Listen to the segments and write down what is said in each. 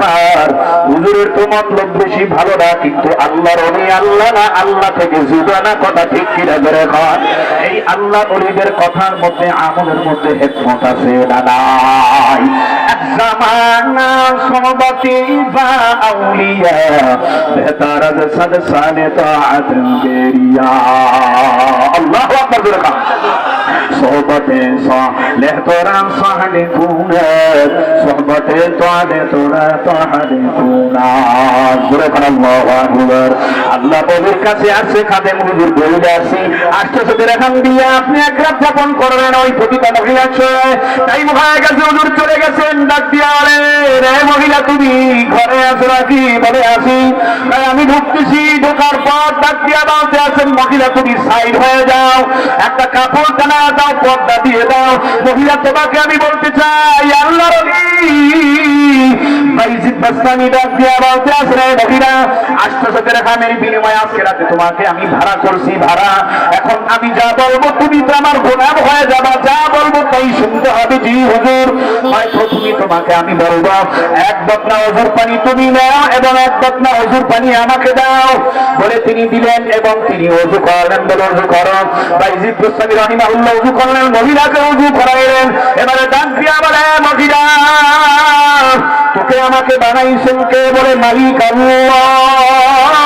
ব্যাপার। হুজুরের তো মতলব বেশি ভালো না, কিন্তু আল্লাহর অলি আল্লাহ না, আল্লাহ থেকে জুদা না, কথা ঠিক কিনা ধরে খান এই আল্লাহ অলিদের কথার মধ্যে, আমলের মধ্যে হেকমত আছে না নাই? জামানা সহবতি বা আউলিয়া বেহতার আজ সদ সানে তাআত বেরিয়া আল্লাহু আকবার করে খান সোহবতে সালেহ তোরা সাহলে কুনার সোহবতে তোয়ালে তোরা তোহালে কুনার জোরে কোন আল্লাহু আকবার আল্লাহ বলির কাছে আছে খাদেম হুজুর বলে আসি আষ্ট সদের এখন দিয়ে আপনি এক রাত যাপন করবেন ওই প্রতিটা মহিলা ছয় তাই হয়ে গেছে হুজুর চলে গেছেন ডাক আমি ঢুকতেছি, ঢোকার পর ডাক দিয়া আছেন মহিলা, তুমি সাইড হয়ে যাও। একটা কাপড় টানা দাও, পর্দা দিয়ে দাও। মহিলা, তোমাকে আমি বলতে চাই, আল্লাহ আমি ভাড়া করছি, ভাড়া। এখন আমি যা বলব, তুমি তো আমার গোলাম হয়ে যাবা। যা বলব, তাই শুনতে হবে। জি হুজুর। হয় প্রথমে তোমাকে আমি বলব, এক বকনা হজুর পানি তুমি নাও এবং এক বকনা হজুর পানি আমাকে দাও। বলে তিনি দিলেন এবং তিনি অজু করলেন, বলে অজু করো। গোস্বামী অজু করলেন, মহিলাকে অজু করাইলেন। এবারে ডাক দিয়া বলে মহিলা, তোকে আমাকে বানাইছেন কে বলে মালিক আল্লাহ।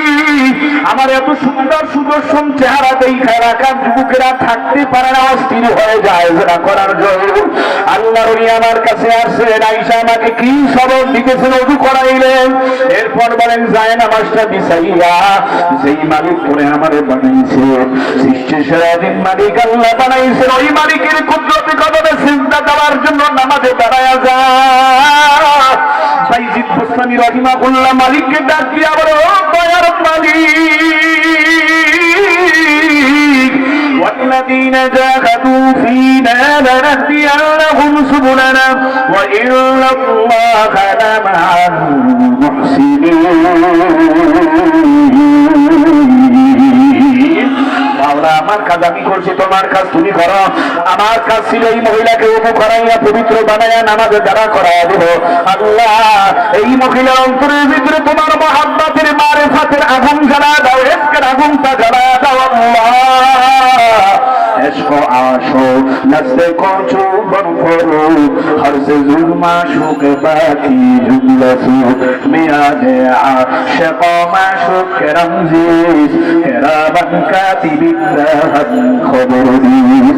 আমার এত সুন্দর সুদর্শন চেহারা দেখা রাখার যুবকেরা থাকতে পারে না, অস্থির হয়ে যায়। করার জন্য আল্লাহর অলি আমার কাছে আসছে আইসা আমাকে কি সবক দিতেছেন অজু করাইলেন। এরপর বলেন যায় নামাজটা বিছাইয়া যেই মালিক করে আমারে বানাইছে, সৃষ্টি সেরাদিন মালিক আল্লাহ বানাইছে, ওই মালিকের কুদরতি কদমে চিন্তা দেওয়ার জন্য নামাজে দাঁড়ায়া যায় সাইজিদ গোস্বামী রহিমাহুল্লাহ মালিককে ডাক দিয়া বলে, ও মালিক والذين جاهدوا فينا لنهدينهم سبلنا وإن الله لمع المحسنين মাওলা আমার কাজ আমি করছি তোমার কাজ তুমি করো আমার কাজ ছিল এই মহিলাকে উপ করাইয়া পবিত্র বানাইয়া নামাজে দ্বারা করাইয়া দেব আল্লাহ এই মহিলার অন্তরের ভিতরে তোমার ظلم عشق باقی جمله سو میاد عاشق و معشوق رمزیز کرامن কাতিবিন রাহান খবর দিস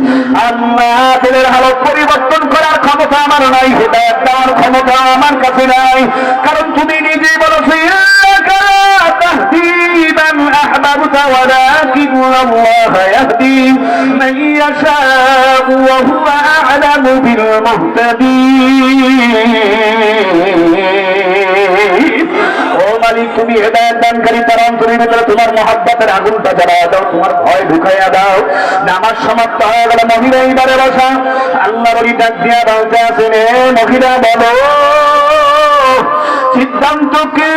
আল্লাহ দিলের হালত পরিবর্তন করার ক্ষমতা আমার নাই হেদায়ত দেওয়ার ক্ষমতা আমার কাছে নাই কারণ তুমি নিজেই বলেছো ইন্নাকা লা তাহদি মান আহবাবতা ওয়ালাকিন আল্লাহ ইয়াহদি মান يشاء وهو أعلم بالمهتدين ও মালিক তুমি হেদায়ত দানকারী তার অন্তরের ভিতরে তোমার মহাব্বতের আগুনটা জ্বালায় দাও তোমার ভয় ঢুকাইয়া দাও নামাজ সমাপ্ত হয়ে গেল মহিলা এইবারে বসা আল্লাহ বলি ডাক দিয়া বলতে আছেন এ মহিলা বলো সিদ্ধান্ত কি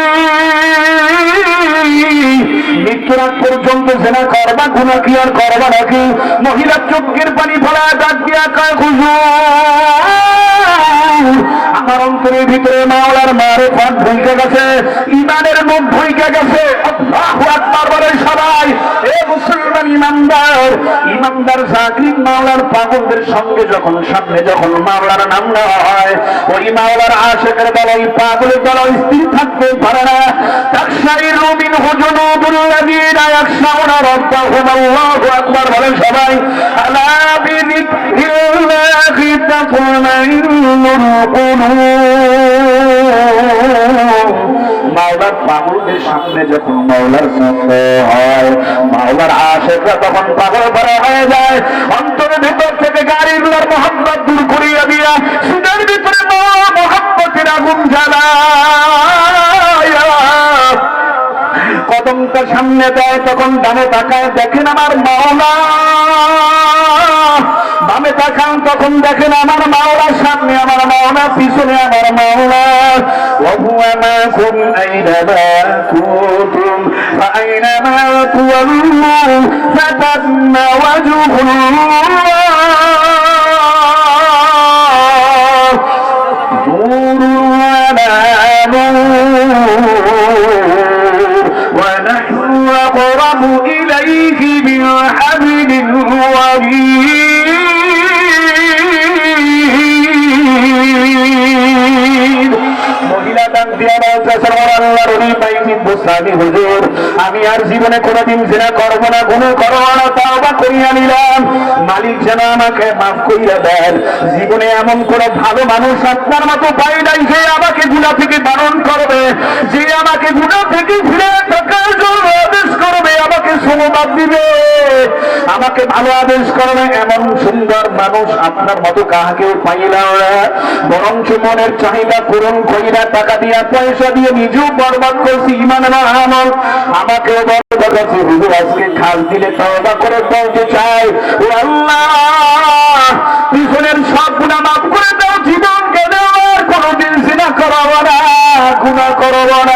মৃত্যুর আগ পর্যন্ত জেনা করবা গুণা কি আর করবা নাকি? মহিলার চোখের পানি ফলা ডাক দিয়া কয় আমার অন্তরের ভিতরে মাওলার মারে ফাঁক ভুলকে গেছে, ইমানের মুখ ভুলকে গেছে। বলে সবাই, এ মুসলমান ইমানদার ইমানদার জাকির মাওলার পাগলদের সঙ্গে যখন সামনে যখন মাওলার নাম নেওয়া হয়, ওই মাওলার আশেকের দল ওই পাগলের দল স্থির থাকতে পারে না। তাকসাইর মিন হুজুনুদুল্লাযীনা ইয়াখশাউনা রাব্বাহুম আল্লাহু আকবার বলেন সবাই, আলা বিযিকরিল্লাহি তাতমাইন্নুল কুলুব মাওলার পাগলদের সামনে যখন মাওলার সামনে হয়, মাওলার আশেকরা তখন পাগল করা হয়ে যায়। অন্তরের ভিতর থেকে গাড়িগুলোর মোহাম্মদ দূর করিয়া দিয়া সিনের ভিতরে মোহাম্মতের আগুন জ্বালায়। হাতটা সামনে দেয় তখন ডানে তাকায় দেখেন আমার মাওলা বামে তাকান তখন দেখেন আমার মাওলা সামনে আমার মাওলা পিছনে আমার মাওলা وهو معكم أينما كنتم فأينما تولوا فتم وجه الله বুসানি হুজুর, আমি আর জীবনে কোনোদিন জেনা করব না গুনাহ করব না করিয়া নিলাম। মালিক যেন আমাকে মাফ করিয়া দেন। জীবনে এমন কোন ভালো মানুষ আপনার মতো পাই নাই যে আমাকে গুলা থেকে বারণ করবে। আমাকে ভালো আদেশ করবে, এমন সুন্দর মানুষ আপনার মতো কাহাকেও পাইলাম না। বরঞ্চ মনের চাহিদা পূরণ কইরা টাকা দিয়া পয়সা দিয়ে নিজেও বরবাদ করছি, ইমান আমল। আমাকেও বরবাদ করছি, হুজুর আজকে খাস দিলে তওবা করে বলতে চাই। ও আল্লাহ, পিছনের সব গুণা মাফ করে দাও, জীবনকে দাও আর কোনোদিন জিনা করাবো না গুণা করব না।